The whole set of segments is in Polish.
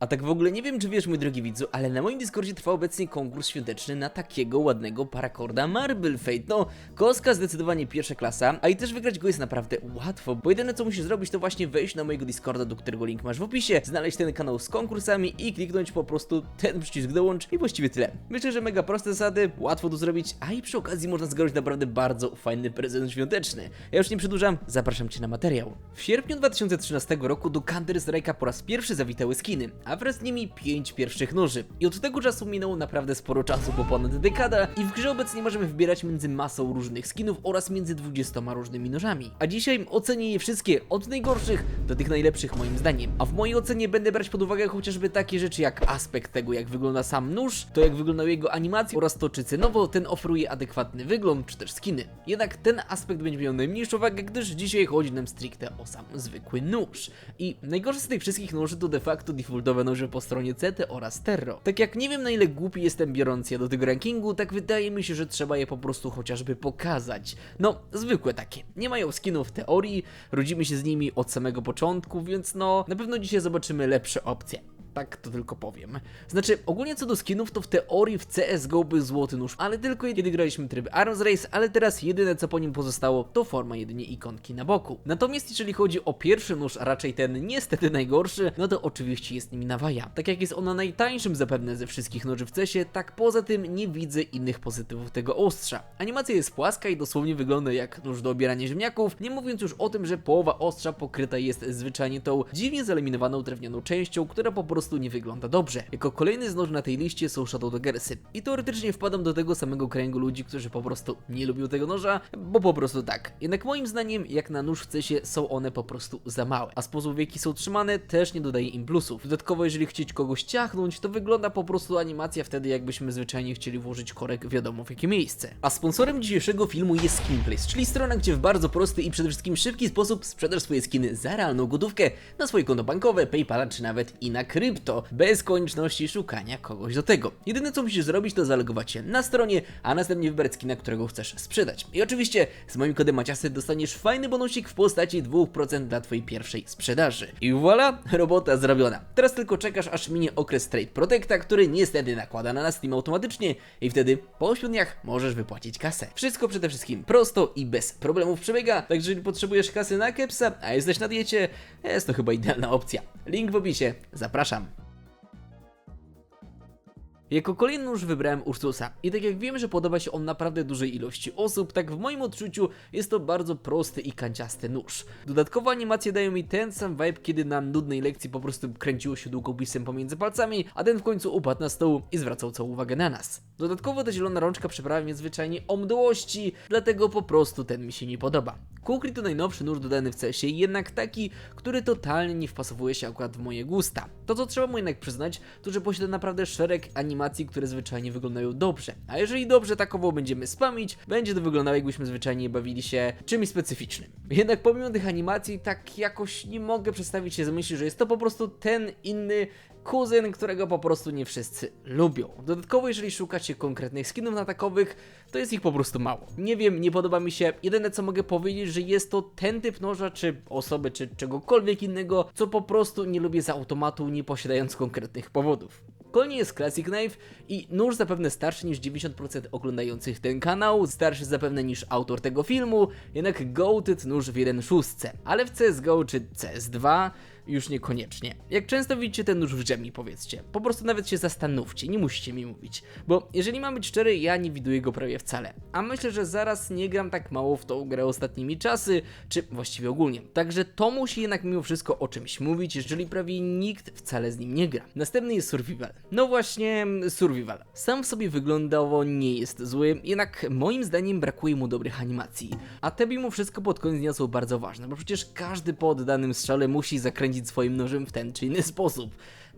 A tak w ogóle nie wiem, czy wiesz, mój drogi widzu, ale na moim Discordzie trwa obecnie konkurs świąteczny na takiego ładnego parakorda Marble Fate. No, koska zdecydowanie pierwsza klasa, a i też wygrać go jest naprawdę łatwo, bo jedyne co musisz zrobić to właśnie wejść na mojego Discorda, do którego link masz w opisie, znaleźć ten kanał z konkursami i kliknąć po prostu ten przycisk dołącz i właściwie tyle. Myślę, że mega proste zasady, łatwo to zrobić, a i przy okazji można zgrozić naprawdę bardzo fajny prezent świąteczny. Ja już nie przedłużam, zapraszam Cię na materiał. W sierpniu 2013 roku do Counter Strike'a po raz pierwszy zawitały skiny, a wraz z nimi 5 pierwszych noży. I od tego czasu minęło naprawdę sporo czasu, bo ponad dekada i w grze obecnie możemy wybierać między masą różnych skinów oraz między 20 różnymi nożami. A dzisiaj ocenię je wszystkie, od najgorszych do tych najlepszych moim zdaniem. A w mojej ocenie będę brać pod uwagę chociażby takie rzeczy jak aspekt tego, jak wygląda sam nóż, to jak wyglądają jego animacje oraz to, czy cenowo ten oferuje adekwatny wygląd, czy też skiny. Jednak ten aspekt będzie miał najmniejszą wagę, gdyż dzisiaj chodzi nam stricte o sam zwykły nóż. I najgorsze z tych wszystkich nóży to de facto defaultowe noże po stronie CT oraz Terro. Tak jak nie wiem na ile głupi jestem biorąc je do tego rankingu, tak wydaje mi się, że trzeba je po prostu chociażby pokazać. No, zwykłe takie. Nie mają skinów teorii, rodzimy się z nimi od samego początku, więc no, na pewno dzisiaj zobaczymy lepsze opcje. Tak to tylko powiem. Znaczy, ogólnie co do skinów, to w teorii w CSGO był złoty nóż, ale tylko kiedy graliśmy tryb Arms Race, ale teraz jedyne co po nim pozostało, to forma jedynie ikonki na boku. Natomiast jeżeli chodzi o pierwszy nóż, a raczej ten niestety najgorszy, no to oczywiście jest nim Nawaja. Tak jak jest ona najtańszym zapewne ze wszystkich noży w CESie, tak poza tym nie widzę innych pozytywów tego ostrza. Animacja jest płaska i dosłownie wygląda jak nóż do obierania ziemniaków, nie mówiąc już o tym, że połowa ostrza pokryta jest zwyczajnie tą dziwnie zeliminowaną drewnianą częścią, która po prostu nie wygląda dobrze. Jako kolejny z noży na tej liście są Shadow Daggersy. I teoretycznie wpadam do tego samego kręgu ludzi, którzy po prostu nie lubią tego noża, bo po prostu tak. Jednak moim zdaniem, jak na nóż w cesie, są one po prostu za małe. A sposób w jaki są trzymane też nie dodaje im plusów. Dodatkowo, jeżeli chcieć kogoś ciachnąć, to wygląda po prostu animacja wtedy, jakbyśmy zwyczajnie chcieli włożyć korek wiadomo w jakie miejsce. A sponsorem dzisiejszego filmu jest Skinplace, czyli strona, gdzie w bardzo prosty i przede wszystkim szybki sposób sprzedasz swoje skiny za realną gotówkę na swoje konto bankowe, Paypala czy nawet i na krypto, bez konieczności szukania kogoś do tego. Jedyne co musisz zrobić to zalogować się na stronie, a następnie wybrać skina, którego chcesz sprzedać. I oczywiście z moim kodem Maciasy dostaniesz fajny bonusik w postaci 2% dla twojej pierwszej sprzedaży. I voilà, robota zrobiona. Teraz tylko czekasz aż minie okres Trade Protecta, który niestety nakłada na nas Steam automatycznie i wtedy po 8 dniach możesz wypłacić kasę. Wszystko przede wszystkim prosto i bez problemów przebiega, także jeżeli potrzebujesz kasy na kepsa, a jesteś na diecie, jest to chyba idealna opcja. Link w opisie, zapraszam. Jako kolejny nóż wybrałem Ursusa i tak jak wiemy, że podoba się on naprawdę dużej ilości osób, tak w moim odczuciu jest to bardzo prosty i kanciasty nóż. Dodatkowo animacje dają mi ten sam vibe, kiedy na nudnej lekcji po prostu kręciło się długopisem pomiędzy palcami, a ten w końcu upadł na stół i zwracał całą uwagę na nas. Dodatkowo ta zielona rączka przeprawia mnie zwyczajnie o mdłości, dlatego po prostu ten mi się nie podoba. Kukri to najnowszy nóż dodany w CESie, jednak taki, który totalnie nie wpasowuje się akurat w moje gusta. To co trzeba mu jednak przyznać, to że posiada naprawdę szereg animacji, które zwyczajnie wyglądają dobrze. A jeżeli dobrze takowo będziemy spamić, będzie to wyglądało jakbyśmy zwyczajnie bawili się czymś specyficznym. Jednak pomimo tych animacji, tak jakoś nie mogę przestawić się z myśli, że jest to po prostu ten inny kuzyn, którego po prostu nie wszyscy lubią. Dodatkowo, jeżeli szukacie konkretnych skinów na takowych, to jest ich po prostu mało. Nie wiem, nie podoba mi się. Jedyne co mogę powiedzieć, że jest to ten typ noża, czy osoby, czy czegokolwiek innego, co po prostu nie lubię z automatu, nie posiadając konkretnych powodów. Kolejnie jest Classic Knife i nóż zapewne starszy niż 90% oglądających ten kanał, starszy zapewne niż autor tego filmu, jednak goated nóż w 1.6, ale w CSGO czy CS2 już niekoniecznie. Jak często widzicie ten nóż w grze mi powiedzcie, po prostu nawet się zastanówcie, nie musicie mi mówić, bo jeżeli mam być szczery, ja nie widuję go prawie wcale, a myślę, że zaraz nie gram tak mało w tą grę ostatnimi czasy, czy właściwie ogólnie, także to musi jednak mimo wszystko o czymś mówić, jeżeli prawie nikt wcale z nim nie gra. Następny jest Survival. No właśnie, Survival. Sam w sobie wyglądało nie jest zły, jednak moim zdaniem brakuje mu dobrych animacji, a te mimo wszystko pod koniec dnia są bardzo ważne, bo przecież każdy po oddanym strzale musi zakręcić swoim nożem w ten czy inny sposób.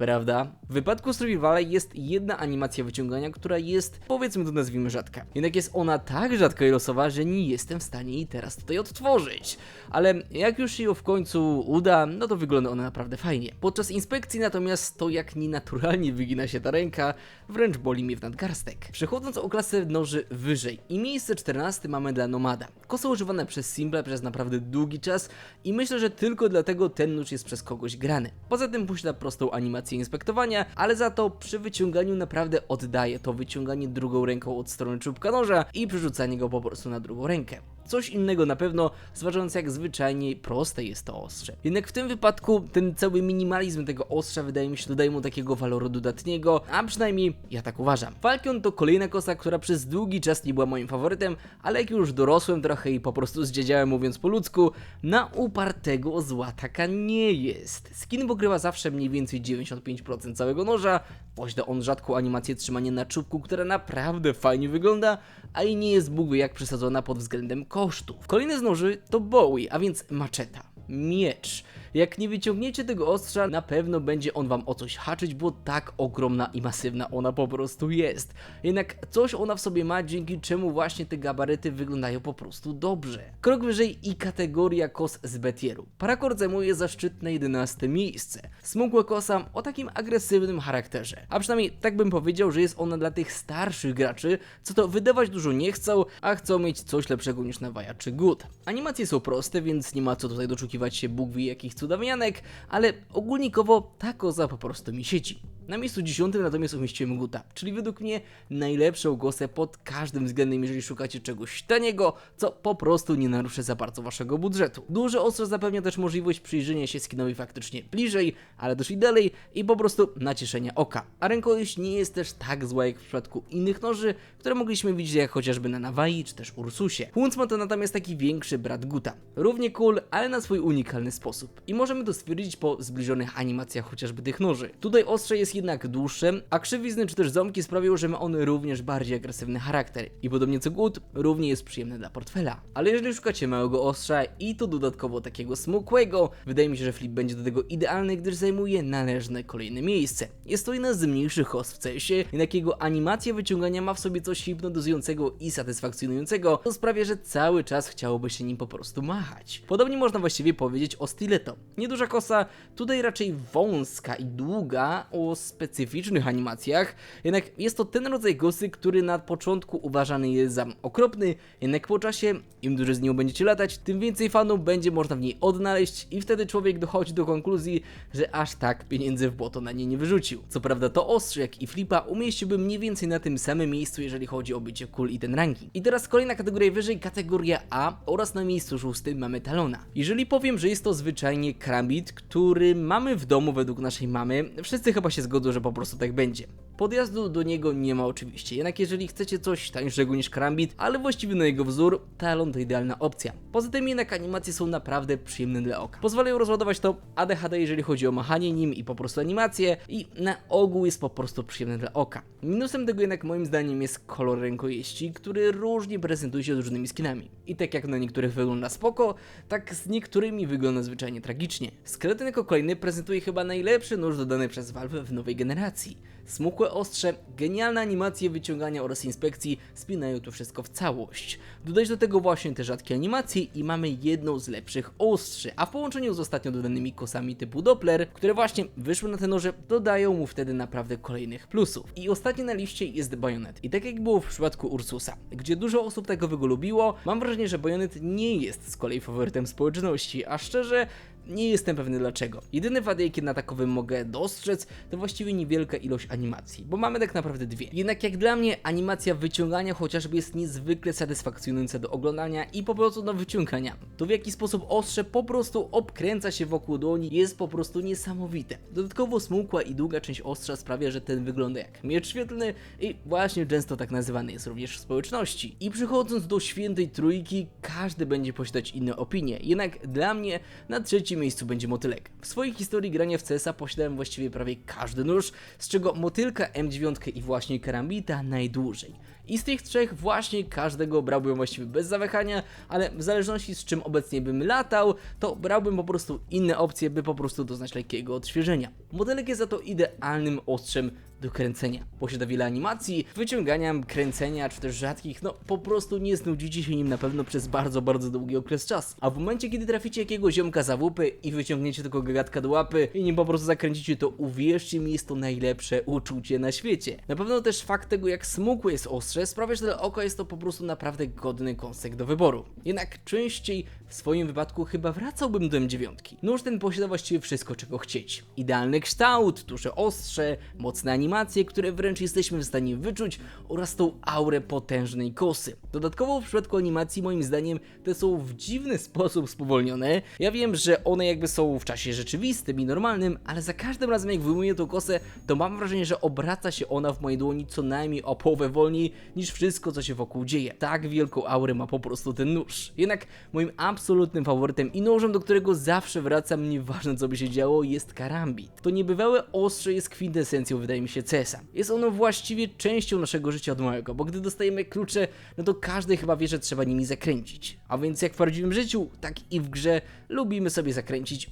Prawda? W wypadku Survivala jest jedna animacja wyciągania, która jest, powiedzmy to nazwijmy, rzadka. Jednak jest ona tak rzadka i losowa, że nie jestem w stanie jej teraz tutaj odtworzyć. Ale jak już się ją w końcu uda, no to wygląda ona naprawdę fajnie. Podczas inspekcji natomiast to jak nienaturalnie wygina się ta ręka, wręcz boli mnie w nadgarstek. Przechodząc o klasę noży wyżej i miejsce 14 mamy dla Nomada. Kosa używana przez Simple przez naprawdę długi czas i myślę, że tylko dlatego ten nóż jest przez kogoś grany. Poza tym posiada prostą animację inspektowania, ale za to przy wyciąganiu naprawdę oddaje to wyciąganie drugą ręką od strony czubka noża i przerzucanie go po prostu na drugą rękę. Coś innego na pewno, zważając jak zwyczajnie proste jest to ostrze. Jednak w tym wypadku ten cały minimalizm tego ostrza wydaje mi się dodaje mu takiego waloru dodatniego, a przynajmniej ja tak uważam. Falcon to kolejna kosa, która przez długi czas nie była moim faworytem, ale jak już dorosłem trochę i po prostu zdziedziałem mówiąc po ludzku, na upartego zła taka nie jest. Skin pokrywa zawsze mniej więcej 95% całego noża, posiada on rzadką animację trzymania na czubku, która naprawdę fajnie wygląda, a i nie jest Bóg jak przesadzona pod względem kosztów. Kolejny z noży to Bowie, a więc maczeta. Miecz. Jak nie wyciągniecie tego ostrza, na pewno będzie on wam o coś haczyć, bo tak ogromna i masywna ona po prostu jest. Jednak coś ona w sobie ma, dzięki czemu właśnie te gabaryty wyglądają po prostu dobrze. Krok wyżej i kategoria kos z Betieru. Parakord zajmuje zaszczytne 11 miejsce. Smukła kosa o takim agresywnym charakterze. A przynajmniej tak bym powiedział, że jest ona dla tych starszych graczy, co to wydawać dużo nie chcą, a chcą mieć coś lepszego niż Nawaja czy Good. Animacje są proste, więc nie ma co tutaj doszukiwać się Bóg wie jakich cudownianek, ale ogólnikowo ta koza po prostu mi siedzi. Na miejscu dziesiątym natomiast umieściłem Guta, czyli według mnie najlepszą kosę pod każdym względem, jeżeli szukacie czegoś taniego, co po prostu nie naruszy za bardzo waszego budżetu. Duże ostro zapewnia też możliwość przyjrzenia się skinowi faktycznie bliżej, ale też i dalej i po prostu nacieszenia oka. A rękojeść nie jest też tak zła jak w przypadku innych noży, które mogliśmy widzieć jak chociażby na Nawai czy też Ursusie. Huntsman to natomiast taki większy brat Guta. Równie cool, ale na swój unikalny sposób. I możemy to stwierdzić po zbliżonych animacjach chociażby tych noży. Tutaj ostrze jest jednak dłuższe, a krzywizny czy też ząbki sprawiają, że ma on również bardziej agresywny charakter. I podobnie co Good, równie jest przyjemny dla portfela. Ale jeżeli szukacie małego ostrza i to dodatkowo takiego smukłego, wydaje mi się, że Flip będzie do tego idealny, gdyż zajmuje należne kolejne miejsce. Jest to jedna z mniejszych os w CS-ie, jednak jego animacja wyciągania ma w sobie coś hipnotyzującego i satysfakcjonującego, co sprawia, że cały czas chciałoby się nim po prostu machać. Podobnie można właściwie powiedzieć o stiletto. Nieduża kosa, tutaj raczej wąska i długa, o specyficznych animacjach, jednak jest to ten rodzaj gosy, który na początku uważany jest za okropny, jednak po czasie, im dłużej z nią będziecie latać, tym więcej fanów będzie można w niej odnaleźć i wtedy człowiek dochodzi do konkluzji, że aż tak pieniędzy w błoto na nie nie wyrzucił. Co prawda to ostrze, jak i flipa umieściłbym mniej więcej na tym samym miejscu, jeżeli chodzi o bycie cool i ten ranking. I teraz kolejna kategoria wyżej, kategoria A oraz na miejscu szóstym mamy Talona. Jeżeli powiem, że jest to zwyczajnie krambit, który mamy w domu według naszej mamy, wszyscy chyba się zgodzą, że po prostu tak będzie. Podjazdu do niego nie ma oczywiście, jednak jeżeli chcecie coś tańszego niż Krambit, ale właściwie na jego wzór, Talon to idealna opcja. Poza tym jednak animacje są naprawdę przyjemne dla oka. Pozwalają rozładować to ADHD jeżeli chodzi o machanie nim i po prostu animacje i na ogół jest po prostu przyjemne dla oka. Minusem tego jednak moim zdaniem jest kolor rękojeści, który różnie prezentuje się z różnymi skinami. I tak jak na niektórych wygląda spoko, tak z niektórymi wygląda zwyczajnie tragicznie. Skeleton jako kolejny prezentuje chyba najlepszy nóż dodany przez Valve w nowej generacji. Smukłe ostrze, genialne animacje wyciągania oraz inspekcji spinają to wszystko w całość. Dodać do tego właśnie te rzadkie animacje i mamy jedną z lepszych ostrzy, a w połączeniu z ostatnio dodanymi kosami typu Doppler, które właśnie wyszły na te noże, dodają mu wtedy naprawdę kolejnych plusów. I ostatni na liście jest Bayonet. I tak jak było w przypadku Ursusa, gdzie dużo osób tego go lubiło, mam wrażenie, że Bayonet nie jest z kolei faworytem społeczności, a szczerze nie jestem pewny dlaczego. Jedyne wady, jakie na takowym mogę dostrzec, to właściwie niewielka ilość animacji, bo mamy tak naprawdę dwie. Jednak jak dla mnie animacja wyciągania chociażby jest niezwykle satysfakcjonująca do oglądania i po prostu do wyciągania. To w jaki sposób ostrze po prostu obkręca się wokół dłoni jest po prostu niesamowite. Dodatkowo smukła i długa część ostrza sprawia, że ten wygląda jak miecz świetlny i właśnie często tak nazywany jest również w społeczności. I przychodząc do świętej trójki, każdy będzie posiadać inne opinie, jednak dla mnie na trzecim miejscu będzie motylek. W swojej historii grania w CS-a posiadałem właściwie prawie każdy nóż, z czego motylka M9 i właśnie karambita najdłużej. I z tych trzech właśnie każdego brałbym właściwie bez zawahania, ale w zależności z czym obecnie bym latał, to brałbym po prostu inne opcje, by po prostu doznać lekkiego odświeżenia. Motylek jest za to idealnym ostrzem do kręcenia. Posiada wiele animacji, wyciągania, kręcenia, czy też rzadkich, no po prostu nie znudzicie się nim na pewno przez bardzo, bardzo długi okres czasu. A w momencie, kiedy traficie jakiegoś ziomka za WP i wyciągniecie tego gagatka do łapy i nim po prostu zakręcicie, to uwierzcie mi, jest to najlepsze uczucie na świecie. Na pewno też fakt tego, jak smukłe jest ostrze, sprawia, że dla oka jest to po prostu naprawdę godny kąsek do wyboru. Jednak częściej w swoim wypadku chyba wracałbym do M9. Nóż ten posiada właściwie wszystko, czego chcieć. Idealny kształt, duże ostrze, mocne animacje, które wręcz jesteśmy w stanie wyczuć oraz tą aurę potężnej kosy. Dodatkowo w przypadku animacji moim zdaniem te są w dziwny sposób spowolnione. Ja wiem, że one jakby są w czasie rzeczywistym i normalnym, ale za każdym razem jak wyjmuję tą kosę, to mam wrażenie, że obraca się ona w mojej dłoni co najmniej o połowę wolniej niż wszystko, co się wokół dzieje. Tak wielką aurę ma po prostu ten nóż. Jednak moim absolutnym faworytem i nożem, do którego zawsze wracam, nieważne co by się działo, jest karambit. To niebywałe ostrze jest kwintesencją, wydaje mi się, CS-a. Jest ono właściwie częścią naszego życia od małego, bo gdy dostajemy klucze, no to każdy chyba wie, że trzeba nimi zakręcić. A więc jak w prawdziwym życiu, tak i w grze lubimy sobie zakręcić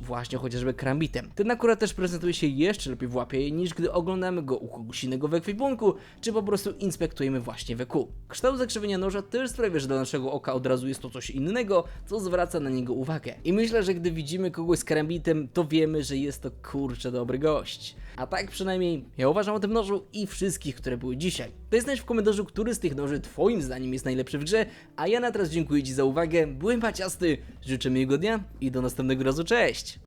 właśnie chociażby karambitem. Ten akurat też prezentuje się jeszcze lepiej w łapie niż gdy oglądamy go u kogoś innego w ekwipunku, czy po prostu inspektujemy właśnie w EQ. Kształt zakrzywienia noża też sprawia, że dla naszego oka od razu jest to coś innego, co zwraca na niego uwagę. I myślę, że gdy widzimy kogoś z karambitem, to wiemy, że jest to kurczę dobry gość. A tak przynajmniej ja uważam o tym nożu i wszystkich, które były dzisiaj. Daj w komentarzu, który z tych noży twoim zdaniem jest najlepszy w grze, a ja na teraz dziękuję Ci za uwagę, byłem Paciasty, życzę miłego dnia i do następnego razu, cześć!